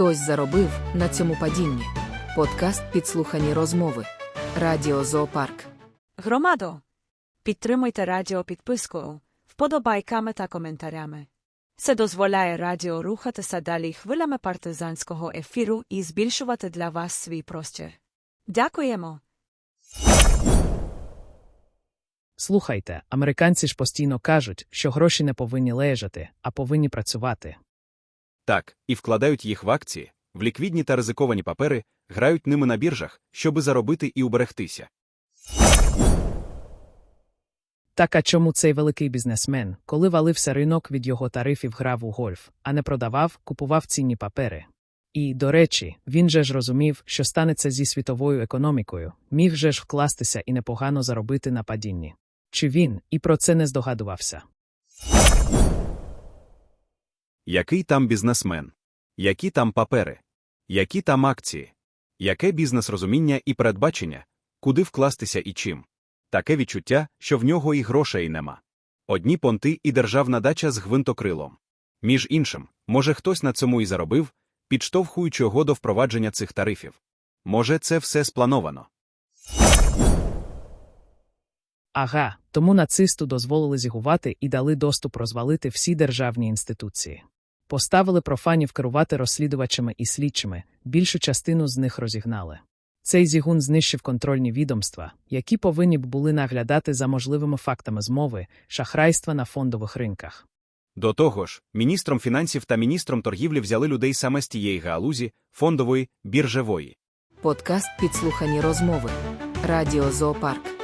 Хтось заробив на цьому падінні. Подкаст Підслухані розмови. Радіо Зоопарк. Громадо, підтримуйте радіо підпискою, вподобайками та коментарями. Це дозволяє радіо рухатися далі хвилями партизанського ефіру і збільшувати для вас свій простір. Дякуємо! Слухайте, американці ж постійно кажуть, що гроші не повинні лежати, а повинні працювати. Так, і вкладають їх в акції, в ліквідні та ризиковані папери, грають ними на біржах, щоби заробити і уберегтися. Так а чому цей великий бізнесмен, коли валився ринок від його тарифів грав у гольф, а не продавав, купував цінні папери? І, до речі, він же ж розумів, що станеться зі світовою економікою, міг же ж вкластися і непогано заробити на падінні. Чи він і про це не здогадувався? Який там бізнесмен? Які там папери? Які там акції? Яке бізнес-розуміння і передбачення? Куди вкластися і чим? Таке відчуття, що в нього і грошей нема. Одні понти і державна дача з гвинтокрилом. Між іншим, може хтось на цьому і заробив, підштовхуючи його до впровадження цих тарифів. Може, це все сплановано. Ага, тому нацисту дозволили зігувати і дали доступ розвалити всі державні інституції. Поставили профанів керувати розслідувачами і слідчими, більшу частину з них розігнали. Цей зігун знищив контрольні відомства, які повинні б були наглядати за можливими фактами змови, шахрайства на фондових ринках. До того ж, міністром фінансів та міністром торгівлі взяли людей саме з тієї галузі, фондової, біржевої. Подкаст Підслухані розмови. Радіо Зоопарк.